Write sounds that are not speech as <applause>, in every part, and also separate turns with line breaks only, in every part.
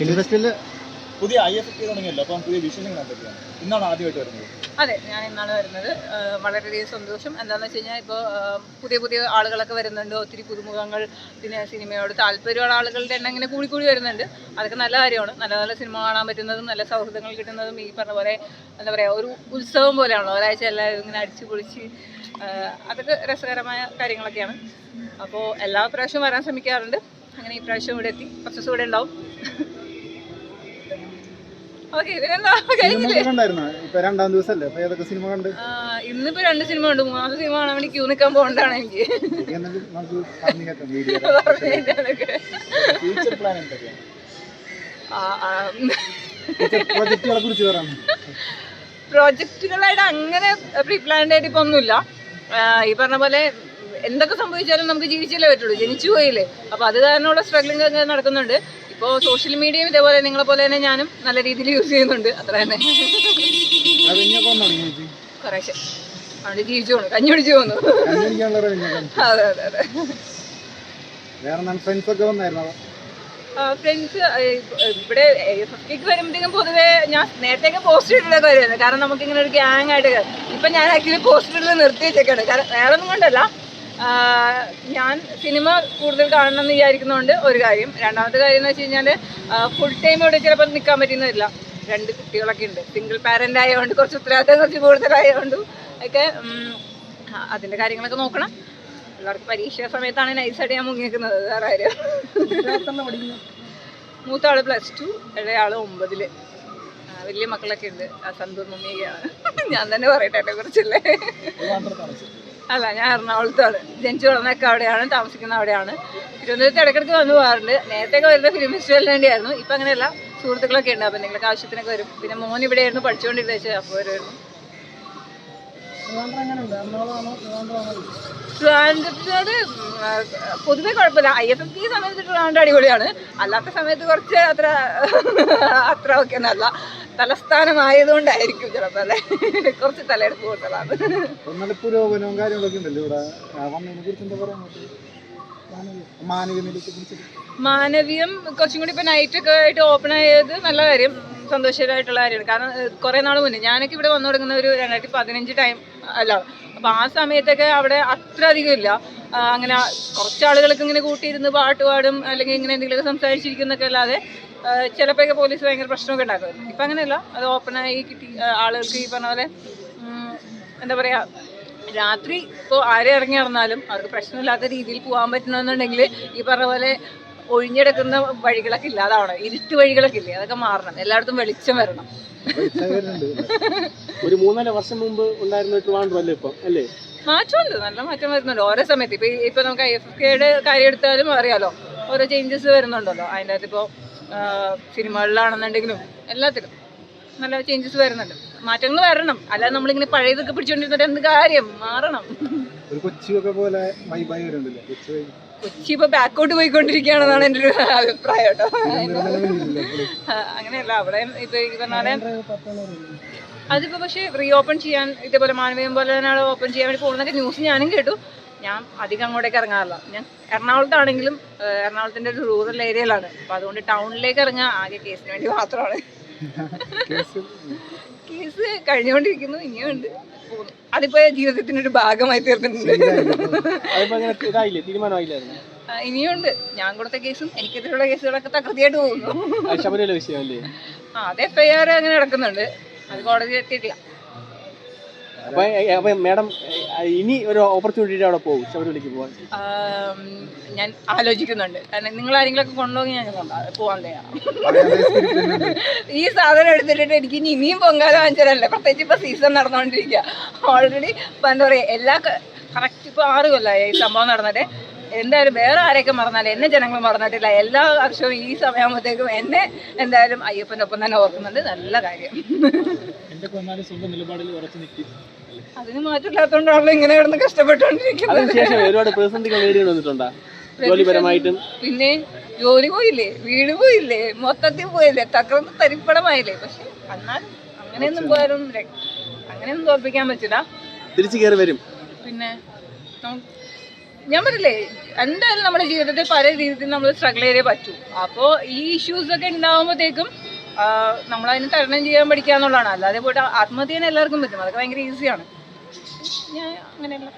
Film
പുതിയ I F F തുടങ്ങിയല്ലോ അപ്പം പുതിയ വിശേഷങ്ങൾ എന്തൊക്കെയാണ് ഇന്നാണ് ആദ്യമായിട്ട് വരുന്നത്?
അതെ ഞാൻ ഇന്നാണ് വരുന്നത്. വളരെയധികം സന്തോഷം. എന്താണെന്ന് വെച്ച് കഴിഞ്ഞാൽ ഇപ്പോൾ പുതിയ പുതിയ ആളുകളൊക്കെ വരുന്നുണ്ട്. ഒത്തിരി പുതുമുഖങ്ങൾ പിന്നെ സിനിമയോട് താല്പര്യമുള്ള ആളുകളുടെ എണ്ണം ഇങ്ങനെ കൂടി കൂടി വരുന്നുണ്ട്. അതൊക്കെ നല്ല കാര്യമാണ്. നല്ല നല്ല സിനിമ കാണാൻ പറ്റുന്നതും നല്ല സൗഹൃദങ്ങൾ കിട്ടുന്നതും ഈ പറഞ്ഞ പോലെ എന്താ പറയുക ഒരു ഉത്സവം പോലെയാണല്ലോ. ഒരാഴ്ച എല്ലാവരും ഇങ്ങനെ അടിച്ചു പൊളിച്ച് അതൊക്കെ രസകരമായ കാര്യങ്ങളൊക്കെയാണ്. അപ്പോൾ എല്ലാ പ്രാവശ്യവും വരാൻ ശ്രമിക്കാറുണ്ട്. അങ്ങനെ ഈ പ്രാവശ്യം ഇവിടെ എത്തി. കുറച്ച് ദിവസം ഇവിടെ ഉണ്ടാവും ഓക്കെ ഇതിനെന്താ കഴിഞ്ഞില്ലേ
കണ്ടായിരുന്നോ ഇപ്പൊ രണ്ടാം ദിവസല്ലേ? ഏതൊക്കെ സിനിമ കണ്ട്?
ഇന്നിപ്പോ രണ്ട് സിനിമ ഉണ്ട് മൂന്നാമത്തെ സിനിമ കാണാൻ വേണ്ടി ക്യൂ നിൽക്കാൻ പോകണ്ടാണ് എനിക്ക്. പ്രോജക്റ്റുകളായിട്ട് <laughs> അങ്ങനെ പ്രീ പ്ലാൻഡ് ആയിട്ട് ഇപ്പൊ ഒന്നുമില്ല. ഈ പറഞ്ഞ പോലെ എന്തൊക്കെ സംഭവിച്ചാലും നമുക്ക് ജീവിച്ചല്ലേ പറ്റുള്ളൂ. ജനിച്ചു പോയില്ലേ. അപ്പൊ അത് കാരണമുള്ള സ്ട്രഗ്ലിംഗ് ഒക്കെ നടക്കുന്നുണ്ട്. ഇപ്പോൾ സോഷ്യൽ മീഡിയയും ഇതേപോലെ നിങ്ങളെ പോലെ തന്നെ ഞാനും നല്ല രീതിയിൽ യൂസ് ചെയ്യുന്നുണ്ട്. അത്ര തന്നെ.
അത്
അതെ
ഫ്രണ്ട്സ്
ഇവിടെ പൊതുവേ ഞാൻ നേരത്തെയൊക്കെ പോസ്റ്റ് ഇട്ടിട്ടൊക്കെ വരുമായിരുന്നു കാരണം നമുക്ക് ഇങ്ങനെ ഒരു ഗ്യാങ് ആയിട്ട് ഇപ്പൊ ഞാൻ ആക്ച്വലി പോസ്റ്റ് ഇടൽ നിർത്തി വെച്ചേക്കാണ്. കാരണം വേറെ ഒന്നും കൊണ്ടല്ല. ഞാൻ സിനിമ കൂടുതൽ കാണണം എന്ന് വിചാരിക്കുന്നതുകൊണ്ട് ഒരു കാര്യം. രണ്ടാമത്തെ കാര്യം എന്ന് വെച്ച് കഴിഞ്ഞാൽ ഫുൾ ടൈം ഇവിടെ ചിലപ്പോൾ നിൽക്കാൻ പറ്റുന്നില്ല രണ്ട് കുട്ടികളൊക്കെ ഉണ്ട്. സിംഗിൾ പാരന്റ് ആയതുകൊണ്ട് കുറച്ച് ഉത്തരവാദിത്തം കുറച്ച് കൂടുതലായതുകൊണ്ടും ഒക്കെ അതിന്റെ കാര്യങ്ങളൊക്കെ നോക്കണം. എല്ലാവർക്കും പരീക്ഷ സമയത്താണ് നൈസായിട്ട് ഞാൻ മുങ്ങി നിൽക്കുന്നത് വേറെ ആരും മൂത്ത ആൾ പ്ലസ് ടു ഇളയ ആൾ ഒമ്പതിൽ. വലിയ മക്കളൊക്കെ ഉണ്ട്. ആ സന്തൂർ മമ്മിയൊക്കെയാണ്. ഞാൻ തന്നെ പറയട്ടെ എന്നെ കുറിച്ചല്ലേ അല്ല ഞാൻ എറണാകുളത്താണ്. ജനിച്ചു വളർന്നൊക്കെ അവിടെയാണ് താമസിക്കുന്ന അവിടെയാണ്. തിരുവനന്തപുരത്ത് ഇടയ്ക്കിടയ്ക്ക് വന്നു പോകാറുണ്ട്. നേരത്തെയൊക്കെ വരുന്ന ഫിലിം ഫെസ്റ്റിവലിന് വേണ്ടിയായിരുന്നു ഇപ്പം അങ്ങനെയല്ല. സുഹൃത്തുക്കളൊക്കെ ഉണ്ട്. അപ്പം എന്തെങ്കിലുമൊക്കെ ആവശ്യത്തിനൊക്കെ വരും. പിന്നെ മോൻ ഇവിടെയായിരുന്നു പഠിച്ചുകൊണ്ടിരുന്നത് അപ്പോൾ വരുമായിരുന്നു ട്രിവാൻഡ്രത്തിനോട് പൊതുവെ കുഴപ്പമില്ല. ഐ എഫ് എഫ് ഈ സമയത്ത് ട്രിവാൻഡ്രം അടിപൊളിയാണ്. അല്ലാത്ത സമയത്ത് കുറച്ച് അത്ര അത്ര ഒക്കെ ഒന്നല്ല തലസ്ഥാനമായതുകൊണ്ടായിരിക്കും ചിലപ്പോൾ അല്ലെ? കുറച്ച് തലയെടുപ്പ്
നല്ല പുരോഗമനവും കാര്യങ്ങളൊക്കെ ഉണ്ടല്ലോ ഇവിടെ.
മാനവീയം കുറച്ചും കൂടി ഇപ്പൊ നൈറ്റ് ഒക്കെ ആയിട്ട് ഓപ്പൺ ആയത് നല്ല കാര്യം സന്തോഷകരമായിട്ടുള്ള കാര്യമാണ്. കാരണം കുറെ കുറേ നാൾ മുന്നേ ഞാനൊക്കെ ഇവിടെ വന്നു തുടങ്ങുന്ന ഒരു രണ്ടായിരത്തി പതിനഞ്ച് ടൈം അല്ല അപ്പൊ ആ സമയത്തൊക്കെ അവിടെ അത്ര അധികം ഇല്ല. അങ്ങനെ കുറച്ച് ആളുകൾക്ക് ഇങ്ങനെ കൂട്ടിയിരുന്ന് പാട്ട് പാടും അല്ലെങ്കിൽ ഇങ്ങനെ എന്തെങ്കിലുമൊക്കെ സംസാരിച്ചിരിക്കുന്നൊക്കെ അല്ലാതെ ചിലപ്പോഴൊക്കെ പോലീസ് ഭയങ്കര പ്രശ്നമൊക്കെ ഉണ്ടാക്കുമായിരുന്നു. ഇപ്പം അങ്ങനെയല്ല. അത് ഓപ്പണായി കിട്ടി. ആളുകൾക്ക് ഈ പറഞ്ഞ പോലെ എന്താ പറയുക രാത്രി ഇപ്പോൾ ആരെ ഇറങ്ങി നടന്നാലും അവർക്ക് പ്രശ്നമില്ലാത്ത രീതിയിൽ പോകാൻ പറ്റണമെന്നുണ്ടെങ്കിൽ ഈ പറഞ്ഞ പോലെ ഒഴിഞ്ഞെടുക്കുന്ന വഴികളൊക്കെ ഇല്ലാതാവണം. ഇരുട്ട് വഴികളൊക്കെ ഇല്ലേ? അതൊക്കെ മാറണം. എല്ലായിടത്തും വെളിച്ചം വരണം.
ഒരു മൂന്നര വർഷം മുമ്പ് ഉണ്ടായിരുന്ന അല്ലേ ഇപ്പം? അല്ലേ?
മാറ്റമുണ്ട്. നല്ല മാറ്റം വരുന്നുണ്ട്. ഓരോ സമയത്ത്. ഇപ്പൊ ഇപ്പൊ നമുക്ക് ഐ എഫ് കെയുടെ കാര്യം എടുത്താലും അറിയാലോ. ഓരോ ചേഞ്ചസ് വരുന്നുണ്ടല്ലോ. അതിന്റെ അകത്ത് ഇപ്പോൾ സിനിമകളിലാണെന്നുണ്ടെങ്കിലും എല്ലാത്തിലും നല്ല ചേഞ്ചസ് വരുന്നുണ്ട്. മാറ്റങ്ങൾ വരണം. അല്ലാതെ നമ്മളിങ്ങനെ പഴയതൊക്കെ പിടിച്ചുകൊണ്ടിരുന്നിട്ട് എന്ത് കാര്യം? മാറണം.
കൊച്ചി
ഇപ്പൊ ബാക്കോട്ട് പോയിക്കൊണ്ടിരിക്കുകയാണെന്നാണ് എന്റെ ഒരു അഭിപ്രായം കേട്ടോ? അങ്ങനെയല്ല. അവിടെ ഇപ്പൊ ഈ അതിപ്പോ പക്ഷെ റീ ഓപ്പൺ ചെയ്യാൻ ഇതേപോലെ മാനവീയം പോലെ തന്നെ ഓപ്പൺ ചെയ്യാൻ വേണ്ടി പോകുന്നൊക്കെ ന്യൂസ് ഞാനും കേട്ടു. ഞാൻ അധികം അങ്ങോട്ടേക്ക് ഇറങ്ങാറില്ല. ഞാൻ എറണാകുളത്താണെങ്കിലും എറണാകുളത്തിന്റെ ഒരു റൂറൽ ഏരിയയിലാണ് അപ്പൊ അതുകൊണ്ട് ടൗണിലേക്ക് ഇറങ്ങാൻ ആകെ കേസിന് വേണ്ടി മാത്രമാണ്.
കേസ്?
കഴിഞ്ഞുകൊണ്ടിരിക്കുന്നു ഇനിയുണ്ട് അതിപ്പോ ജീവിതത്തിന്റെ ഒരു ഭാഗമായി തീർന്നിട്ടുണ്ട്. ഇനിയുണ്ട് ഞാൻ കൊടുത്ത കേസും എനിക്കെതിരെയുള്ള കേസുകളൊക്കെ തകൃതിയായിട്ട് പോകുന്നു.
ആ
അത് എഫ് ഐ ആർ അങ്ങനെ നടക്കുന്നുണ്ട്. അത് കോടതി എത്തിയിട്ടില്ല.
അപ്പൊ അപ്പൊ മാഡം ഇനി ഒരു ഓപ്പർച്യൂണിറ്റി അവിടെ പോകും. ശബരിമലയ്ക്ക് പോകാൻ
ഞാൻ ആലോചിക്കുന്നുണ്ട്. കാരണം നിങ്ങൾ ആരെങ്കിലുമൊക്കെ കൊണ്ടുപോയി ഞാൻ. പോവാൻ
ഉണ്ട്.
ഈ സാധനം എടുത്തിട്ട് എനിക്ക് ഇനി ഇനിയും പൊങ്കാല വാങ്ങിച്ചാലല്ലേ. പ്രത്യേകിച്ച് ഇപ്പൊ സീസൺ നടന്നുകൊണ്ടിരിക്കുക ഓൾറെഡി ഇപ്പൊ എന്താ പറയാ എല്ലാ കറക്റ്റ് ഇപ്പൊ ആറ് കൊല്ലമായി ഈ സംഭവം നടന്നിട്ട്. എന്തായാലും വേറെ ആരെയൊക്കെ മറന്നാലും എന്നെ ജനങ്ങൾ മറന്നിട്ടില്ല. എല്ലാ വർഷവും ഈ സമയമാകുമ്പോഴത്തേക്കും എന്നെ എന്തായാലും അയ്യപ്പനൊപ്പം തന്നെ ഓർക്കുന്നുണ്ട്. നല്ല കാര്യം.
എന്തൊക്കെ കൊന്നാലും സ്വന്തം നിലപാടിൽ ഉറച്ചു നിൽക്കും.
അതിന് മാറ്റമില്ലാത്തതുകൊണ്ടാണല്ലോ ഇങ്ങനെ കിടന്ന് കഷ്ടപ്പെട്ടുകൊണ്ടിരിക്കുന്നത്.
അതിനുശേഷം ഒരുപാട് പ്രതിസന്ധികൾ നേരിടേണ്ടി വന്നിട്ടുണ്ടാ? ജോലിപരമായിട്ടും?
പിന്നെ ജോലി പോയില്ലേ വീട് പോയില്ലേ മൊത്തത്തിൽ പോയില്ലേ തകർന്ന് തരിപ്പണമായില്ലേ. പക്ഷെ എന്നാൽ അങ്ങനെയൊന്നും പോയാലും അങ്ങനെയൊന്നും തോൽപ്പിക്കാൻ പറ്റില്ല.
തിരിച്ചു കയറി വരും.
പിന്നെ ഞാൻ പറയില്ലേ എന്തായാലും നമ്മുടെ ജീവിതത്തിൽ പല രീതിയിൽ നമ്മൾ സ്ട്രഗിൾ ചെയ്തേ പറ്റൂ. അപ്പോൾ ഈ ഇഷ്യൂസ് ഒക്കെ ഉണ്ടാകുമ്പോഴത്തേക്കും നമ്മളതിന് തരണം ചെയ്യാൻ പഠിക്കുക എന്നുള്ളതാണ് അല്ലാതെ പോയിട്ട് ആത്മഹത്യ എല്ലാവർക്കും പറ്റും. അതൊക്കെ ഭയങ്കര ഈസിയാണ് ഞാൻ അങ്ങനെയല്ല.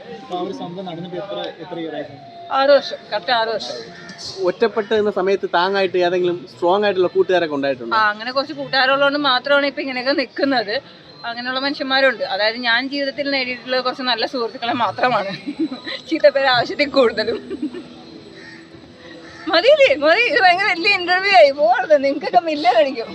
ആറ് വർഷം കറക്റ്റ് ആറ് വർഷം.
ഒറ്റപ്പെട്ട് നിന്ന സമയത്ത് താങ്ങായിട്ട് ഏതെങ്കിലും സ്ട്രോങ് ആയിട്ടുള്ള കൂട്ടുകാരൊക്കെ ഉണ്ടായിട്ടുണ്ട്?
ആ അങ്ങനെ കുറച്ച് കൂട്ടുകാരുള്ളതുകൊണ്ട് മാത്രമാണ് ഇപ്പം ഇങ്ങനെയൊക്കെ നിൽക്കുന്നത്. അങ്ങനെയുള്ള മനുഷ്യന്മാരുണ്ട്. അതായത് ഞാൻ ജീവിതത്തിൽ നേടിയിട്ടുള്ള കുറച്ച് നല്ല സുഹൃത്തുക്കളെ മാത്രമാണ്. ചീത്തപ്പേര് ആവശ്യത്തിൽ കൂടുതലും. മതിയില്ലേ മതി. ഇത് ഭയങ്കര വലിയ ഇന്റർവ്യൂ ആയി. പോകരുത് നിങ്ങൾക്കൊക്കെ മില്ല കഴിക്കും